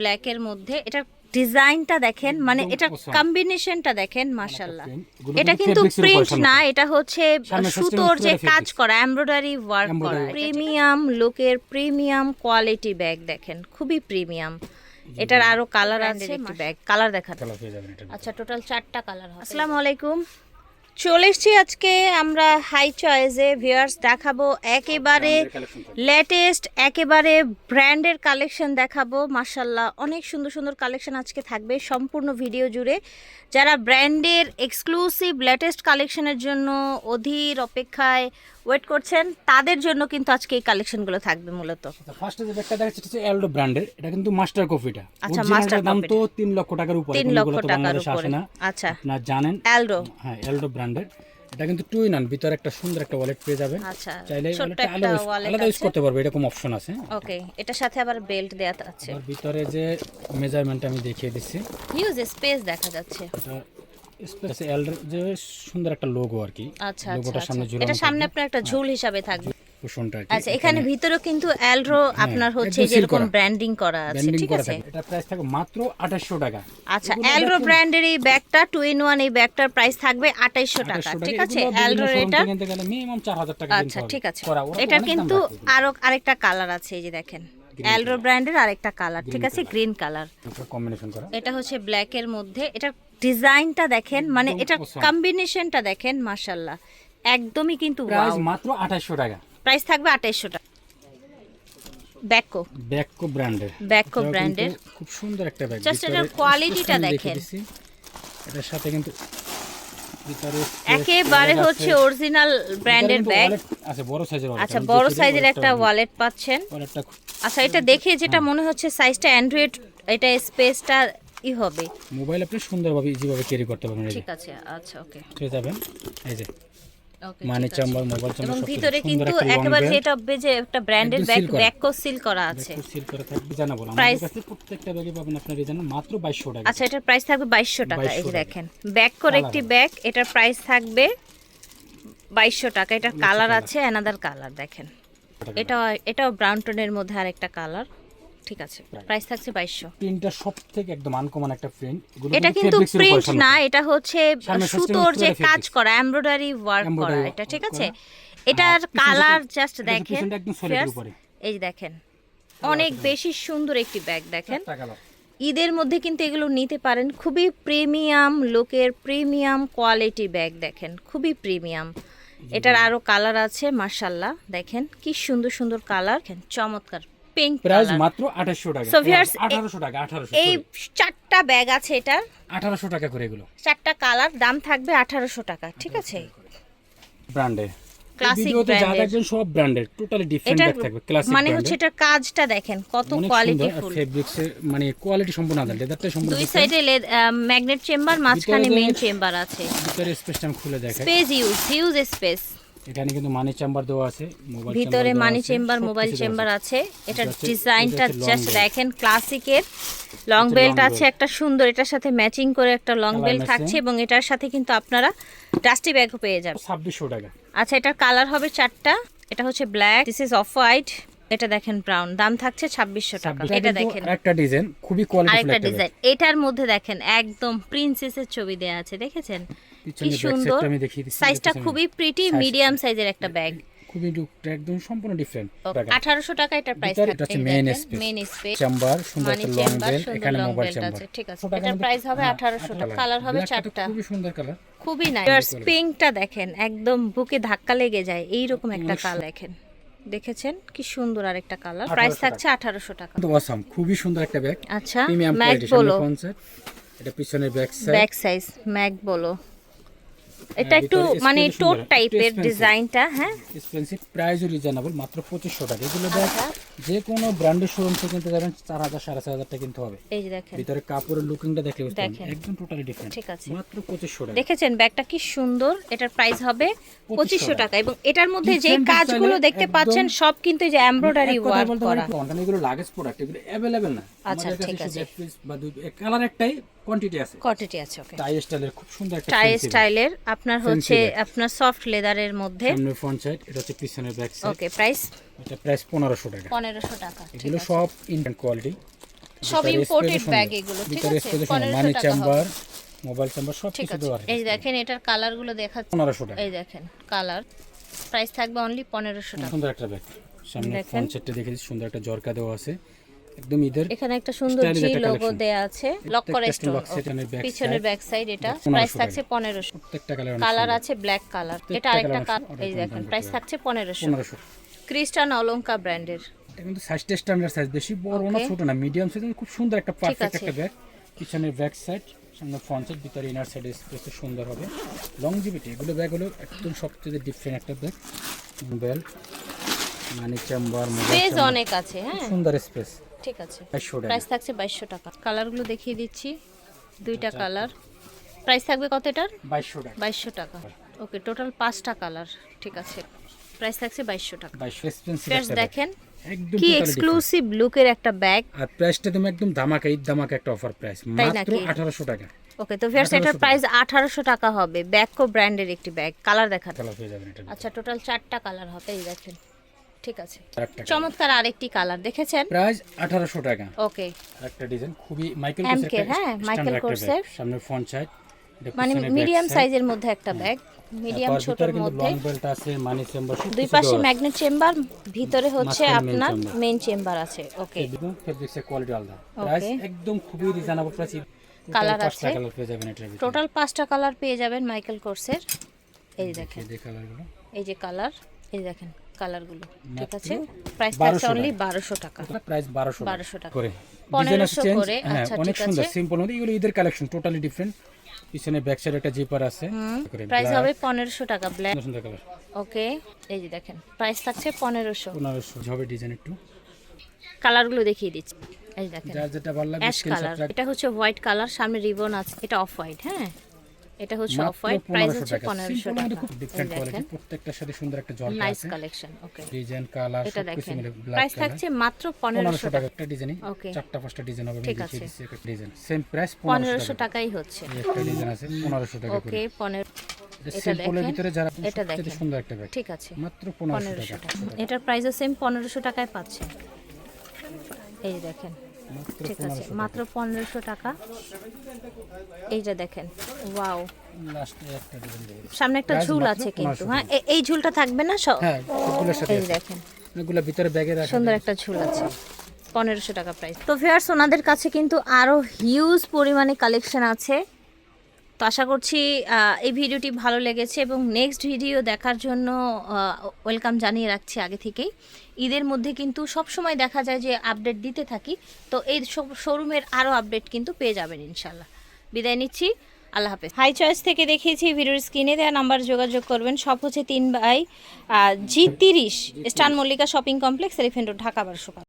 ব্ল্যাকের মধ্যে এটা ডিজাইনটা দেখেন মানে এটা কম্বিনেশনটা দেখেন মাশাল্লাহ এটা কিন্তু প্রিন্ট না এটা হচ্ছে সুতোর যে কাজ করা এমব্রয়ডারি ওয়ার্ক করা। প্রিমিয়াম লুকের প্রিমিয়াম কোয়ালিটি ব্যাগ দেখেন খুবই প্রিমিয়াম। এটার আরও কালার আছে ব্যাগ কালার এটা আচ্ছা টোটাল চারটা কালার হবে। আসসালামু আলাইকুম। চলে এসছি আজকে আমরা হাই চয়েসে ভিউয়ার্স দেখাবো একেবারে লেটেস্ট একেবারে ব্র্যান্ডের কালেকশন দেখাবো। মার্শাল্লাহ অনেক সুন্দর সুন্দর কালেকশন আজকে থাকবে সম্পূর্ণ ভিডিও জুড়ে। যারা ব্র্যান্ডের এক্সক্লুসিভ লেটেস্ট কালেকশনের জন্য অধীর অপেক্ষায় ওয়েট করছেন তাদের জন্য কিন্তু আজকে এই কালেকশনগুলো থাকবে মূলত। ফার্স্টে যে ব্যাগটা দেখাচ্ছে এটা হচ্ছে এলডো ব্র্যান্ডের এটা কিন্তু মাস্টার কপিটা আচ্ছা, Original master টার দাম তো 3 লক্ষ টাকার উপরে তিন লক্ষ টাকার উপরে। আচ্ছা। আপনারা জানেন। অ্যালডো হ্যাঁ এলডো ব্র্যান্ডের এটা কিন্তু টু ইন ভিতরে একটা সুন্দর একটা ওয়ালেট পেয়ে যাবেন। আচ্ছা চাইলে আলাদা ইউজ করতে পারবে এরকম অপশন আছে ওকে এটার সাথে আবার বেল্ট দেয়া আছে। আর ভিতরে যে মেজারমেন্ট আমি দেখিয়ে দিচ্ছি। হিউজ স্পেস দেখা যাচ্ছে। স্পেস এল যে সুন্দর একটা লোগো আর কি। আচ্ছা আচ্ছা লোগোটা সামনে আচ্ছা। ঝুলানো এটা সামনে আপনার একটা ঝুল হিসাবে থাকবে। কুশনটা আচ্ছা এখানে ভিতরেও কিন্তু অ্যালড্রো আপনার হচ্ছে যেরকম ব্র্যান্ডিং করা আছে ঠিক আছে? এটা প্রাইস থাকবে মাত্র 2800 টাকা। আচ্ছা এগুলো অ্যালড্রো ব্র্যান্ডের এই ব্যাগটা টু ইন ওয়ান এই ব্যাগটার প্রাইস থাকবে আঠাইশশো টাকা ঠিক আছে? showroom এটা মিনিমাম 4000 টাকা আচ্ছা ঠিক আছে। দাম কিন্তু। আরও আরেকটা কালার আছে এই যে দেখেন। অ্যালড্রো ব্র্যান্ডের আরেকটা কালার ঠিক আছে? গ্রিন কালার কম্বিনেশন করা। এটা হচ্ছে ব্ল্যাকের মধ্যে। এটা ডিজাইনটা দেখেন মানে এটা কম্বিনেশনটা দেখেন মাশাল্লাহ একদমই কিন্তু প্রাইস মাত্র 2800 টাকা। প্রাইস থাকবে আঠাইশশো টাকা। ব্যাকো ব্যাককো ব্র্যান্ডের। ব্যাকো ব্র্যান্ডের। খুব সুন্দর একটা ব্যাগ। Just এটার quality টা দেখেন। এটার সাথে কিন্তু ভিতরে একেবারে হচ্ছে অরিজিনাল ব্র্যান্ডের ব্যাগ আছে বড় সাইজের আচ্ছা বড় সাইজের একটা ওয়ালেট পাচ্ছেন। আচ্ছা এটা দেখে যেটা মনে হচ্ছে সাইজটা অ্যান্ড্রয়েড এটা স্পেসটা ই হবে। মোবাইল আপনি সুন্দরভাবে ইজিভাবে ক্যারি করতে পারবেন ঠিক আছে আচ্ছা ওকে পেয়ে যাবেন। এই যে মানি চাম্বার মোবাইল চাম্বার এবং ভিতরে কিন্তু একেবারে যেটা হবে যে একটা ব্র্যান্ডের একদম ব্যাগ। ব্যাকও সিল করা আছে। সিল করা থাকবে জানাব আমাদের কাছে প্রত্যেকটা ব্যাগে পাবেন আপনার এই জানেন মাত্র 2200 টাকা। আচ্ছা এটার প্রাইস থাকবে বাইশশো টাকা এই 2200। দেখেন। ব্যাক করে একটি ব্যাগ এটার প্রাইস থাকবে বাইশশো টাকা। এটার কালার আছে অ্যানাদার কালার দেখেন। এটা এটাও ব্রাউন টোনের মধ্যে আরেকটা কালার ঠিক আছে। প্রাইস থাকছে বাইশশো। প্রিন্টটা সবথেকে একদম আনকমন একটা প্রিন্ট এটা কিন্তু প্রিন্ট না এটা হচ্ছে সুতোর যে কাজ করা এমব্রয়ডারি ওয়ার্ক করা এটা ঠিক আছে? এটার কালার জাস্ট দেখেন। এই দেখেন অনেক বেশি সুন্দর একটি ব্যাগ দেখেন। ঈদের মধ্যে কিন্তু এগুলো নিতে পারেন। খুবই প্রিমিয়াম লোকের প্রিমিয়াম কোয়ালিটি ব্যাগ দেখেন খুবই প্রিমিয়াম এটার আরও কালার আছে মার্শাল্লাহ দেখেন কি সুন্দর সুন্দর কালার চমৎকার। পিঙ্ক প্রাইস মাত্র 2800 টাকা। So viewers, 1800 টাকা 1800 এই চারটা ব্যাগ আছে এটার 1800 টাকা করে এগুলো। চারটা কালার দাম থাকবে আঠারোশো টাকা ঠিক আছে? ব্র্যান্ডে। দেখবেন সব ব্র্যান্ডের টোটালি ডিফারেন্ট ব্যাগ থাকবে ক্লাসিক মানে হচ্ছে এটার কাজটা দেখেন কত কোয়ালিটি ফুল। ফেব্রিক্স মানে কোয়ালিটি সম্পূর্ণ আলাদা লেদারটা সম্পূর্ণ দুই সাইডে ম্যাগনেট চেম্বার মাঝখানে মেইন চেম্বার আছে। ভিতরে স্পেসটা আমি খুলে দেখাই। স্পেস ইউজ হিউজ স্পেস এখানে কিন্তু মানি চেম্বার দেওয়া আছে মোবাইল ভিতরে মানি চেম্বার মোবাইল চেম্বার আছে। এটার ডিজাইনটা জাস্ট দেখেন ক্লাসিকের লং বেল্ট আছে একটা সুন্দর এটার সাথে ম্যাচিং করে একটা লং বেল্ট থাকছে এবং এটার সাথে কিন্তু আপনারা ডাস্টি ব্যাগও পেয়ে যাবেন। 2600 টাকা। আচ্ছা এটার কালার হবে চারটা। এটা হচ্ছে black this is off white এটা দেখেন ব্রাউন দাম থাকছে ছাব্বিশশো টাকা। এটা এটা দেখেন। একটা ডিজাইন খুবই কোয়ালিটিফুল আরেকটা একটা ডিজাইন এটার মধ্যে দেখেন একদম প্রিন্সেসের ছবি দেওয়া আছে দেখেছেন? কি সুন্দর সাইজটা খুবই প্রিটি মিডিয়াম সাইজের একটা ব্যাগ খুবই লুকটা একদম সম্পূর্ণ ডিফারেন্ট আঠারোশো টাকা এটার প্রাইস ভিতরে এটা হচ্ছে main space। Main space chamber সুন্দর একটা লং বেল এখানে মোবাইল চেম্বার ঠিক আছে। এটার প্রাইস হবে আঠারোশো টাকা কালার হবে চারটা। খুবই সুন্দর কালার খুবই নাইস পিঙ্কটা দেখেন একদম বুকে ধাক্কা লেগে যায় এইরকম একটা কালার দেখেন। দেখেছেন? কি সুন্দর আর একটা কালার প্রাইস থাকছে আঠারোশো টাকা। অসাম খুবই সুন্দর একটা ব্যাগ আচ্ছা ম্যাক বলো এটা পিছনের ব্যাক সাইড ব্যাক সাইজ ম্যাক বলো এটা হ্যাঁ, একটু মানে টোট টাইপের ডিজাইনটা হ্যাঁ। এক্সপেন্সিভ প্রাইসও রিজনেবল মাত্র পঁচিশশো টাকা। এগুলো। যে কোনো ব্র্যান্ডের শোরুম থেকে কিনতে যাবেন চার হাজার সাড়ে চার হাজার টাকা কিনতে হবে। এই যে দেখেন। ভিতরে কাপড়ের লুকিংটা দেখলে বুঝতে পারবেন। একদম টোটালি ডিফারেন্ট ঠিক আছে। মাত্র পঁচিশশো টাকা। দেখেছেন ব্যাগটা কি সুন্দর? এটার প্রাইস হবে পঁচিশশো টাকা। এবং এটার মধ্যে যে কাজগুলো দেখতে পাচ্ছেন সব কিন্তু যে এমব্রয়ডারি ওয়ার্ক করা। এগুলো লাগেজ প্রোডাক্ট এগুলো অ্যাভেলেবেল না। আচ্ছা, ঠিক আছে। বা কালার একটাই কোয়ান্টিটি আছে। কোয়ান্টিটি আছে ওকে টাই স্টাইলের খুব সুন্দর একটা টাই স্টাইলের আপনার হচ্ছে আপনার সফট লেদারের মধ্যে। সামনে ফ্রন্ট সাইড এটা হচ্ছে পিছনের ব্যাক সাইড ওকে প্রাইস এটা প্রাইস পনেরোশো টাকা। পনেরোশো টাকা এগুলো সব ইন্ডিয়ান কোয়ালিটি সব ইম্পোর্টেড ব্যাগ এগুলো ঠিক আছে? মানি চেম্বার মোবাইল চেম্বার সব কিছু আছে। এই দেখেন এটার কালারগুলো দেখাচ্ছে। পনেরোশো টাকা। এই দেখেন কালার প্রাইস থাকবে অনলি পনেরোশো টাকা। সুন্দর একটা ব্যাগ সামনে ফ্রন্ট সেটটা দেখে দিচ্ছি, সুন্দর একটা জরকা দেওয়া আছে। একদম ঈদের এখানে একটা সুন্দর জি লোগো দেয়া আছে লক করা স্টোন পিছনের ব্যাক সাইড এটা। প্রাইস থাকছে পনেরোশো। প্রত্যেকটা কালার কালার আছে ব্ল্যাক কালার এটা আরেকটা এই দেখেন প্রাইস থাকছে পনেরোশো। পনেরোশো। ক্রিস্টান অলঙ্কা ব্র্যান্ডের এটা কিন্তু সাইজটা স্ট্যান্ডার্ড সাইজ বেশি বড় না. ছোট না মিডিয়াম সাইজ খুব সুন্দর একটা পারফেক্ট একটা ব্যাগ পিছনের ব্যাক সাইড সামনে ফ্রন্ট সাইড ভিতরে ইনার সাইড স্পেস সুন্দর হবে। লংজিভিটি এগুলো ব্যাগ হলো একদম সবচেয়ে ডিফারেন্ট একটা bag belt money chamber space অনেক আছে হ্যাঁ। সুন্দর স্পেস ঠিক আছে। প্রাইস থাকছে বাইশশো টাকা। কালারগুলো দেখিয়ে দিচ্ছি। দুইটা কালার প্রাইস থাকবে কত এটার? বাইশশো টাকা। বাইশশো টাকা। ওকে টোটাল পাঁচটা কালার ঠিক আছে। প্রাইস থাকছে বাইশশো টাকা। বাইশশো দেখেন কি এক্সক্লুসিভ লুকের একটা ব্যাগ আর প্রাইসটা তুমি একদম ধামাকা ঈদ ধামাকা একটা অফার প্রাইস মাত্র নাকি? আঠারোশো টাকা। ওকে তো ফিয়ার্স এটার প্রাইস আঠারোশো টাকা হবে। ব্যাকো ব্র্যান্ডের একটি ব্যাগ কালার দেখাতে। আচ্ছা টোটাল চারটা কালার হবে এই দেখেন। ঠিক আছে। চমৎকার আরেকটি কালার দেখেছেন? প্রাইস আঠারোশো টাকা। ওকে। একটা ডিজাইন খুবই মাইকেল কোর্সের হ্যাঁ, মাইকেল কোর্সের। সামনে ফ্রন্ট সাইড মানে মিডিয়াম সাইজের মধ্যে একটা ব্যাগ মিডিয়াম ছোটর মধ্যে। লং বেল্ট আছে মানি চেম্বার দুই পাশে ম্যাগনেট চেম্বার ভিতরে হচ্ছে আপনার। মেইন চেম্বার আছে ওকে। ফেব্রিক্সের কোয়ালিটি আলাদা। প্রাইস একদম খুবই রিজনেবল প্রাইস আছে। কালার যাবেন টোটাল পাঁচটা কালার পেয়ে যাবেন মাইকেল কোর্সের। এই দেখেন। এই যে কালারগুলো এই যে কালার এই দেখেন। কালারগুলো ঠিক আছে? প্রাইস থাকছে অনলি টাকা। প্রাইস 1200 1200 টাকা। করে। 1500 ডিজাইন আছে চেঞ্জ করে, হ্যাঁ আচ্ছা, অনেক সুন্দর সিম্পল মধ্যে। এগুলো ঈদের কালেকশন টোটালি ডিফারেন্ট পিছনে ব্যাক সাইড একটা জিপার আছে। প্রাইস হবে পনেরোশো টাকা ব্ল্যাক সুন্দর কালার ওকে এই যে দেখেন প্রাইস থাকছে পনেরোশো। পনেরোশো হবে ডিজাইন একটু। কালারগুলো দেখিয়ে দিচ্ছি। এই দেখেন যার যেটা ভালো লাগে অ্যাশ কালার এটা হচ্ছে হোয়াইট কালার সামনে রিবন আছে এটা অফ হোয়াইট হ্যাঁ? এটা হচ্ছে অফ হোয়াইট প্রাইস হচ্ছে টাকা। পনেরোশো সিম্পল মধ্যে টাকা খুব ডিফারেন্ট কোয়ালিটি প্রত্যেকটার সাথে সুন্দর একটা জল nice collection okay design colour সব কিছু মিলে ব্ল্যাক প্রাইস থাকছে মাত্র পনেরোশো পনেরোশো টাকা। টাকা একটা ডিজাইন. চারটা পাঁচটা ডিজাইন হবে ঠিক আছে। একটা ডিজাইন সেম প্রাইস পনেরোশো পনেরোশো টাকা টাকাই হচ্ছে। একটা ডিজাইন আছে পনেরোশো টাকা ওকে পনেরো এটা সিম্পলের ভিতরে যারা এটা দেখেন। সুন্দর একটা ব্যাগ ঠিক আছে। মাত্র টাকা। এটার প্রাইসও সেম পনেরোশো টাকায় পাচ্ছে। এই দেখেন। ঠিক আছে পনেরোশো মাত্র পনেরোশো টাকা। এইটা দেখেন ওয়াও। সামনে একটা ঝুল আছে কিন্তু হ্যাঁ? এই ঝুলটা থাকবে না সব? হ্যাঁ এই দেখেন। এগুলো ভিতরে ব্যাগে রাখা সুন্দর একটা ঝুল আছে। পনেরোশো টাকা প্রাইস তো ফেয়ার্স ওনাদের কাছে কিন্তু আরও হিউজ পরিমাণে কালেকশন আছে। তো আশা করছি এই ভিডিওটি ভালো লেগেছে এবং নেক্সট ভিডিও দেখার জন্য ওয়েলকাম জানিয়ে রাখছি আগে থেকেই। ঈদের মধ্যে কিন্তু সব সময় দেখা যায় যে আপডেট দিতে থাকি তো এই শোরুমের আরও আপডেট কিন্তু পেয়ে যাবেন ইনশাল্লাহ বিদায় নিচ্ছি আল্লাহ হাফেজ। হাই চয়েস থেকে দেখিয়েছি ভিডিওর স্ক্রিনে দেওয়া নাম্বার যোগাযোগ করবেন সব হচ্ছে তিন বাই জি তিরিশ স্টান Mallika shopping complex Elephant Road Dhaka বারোশো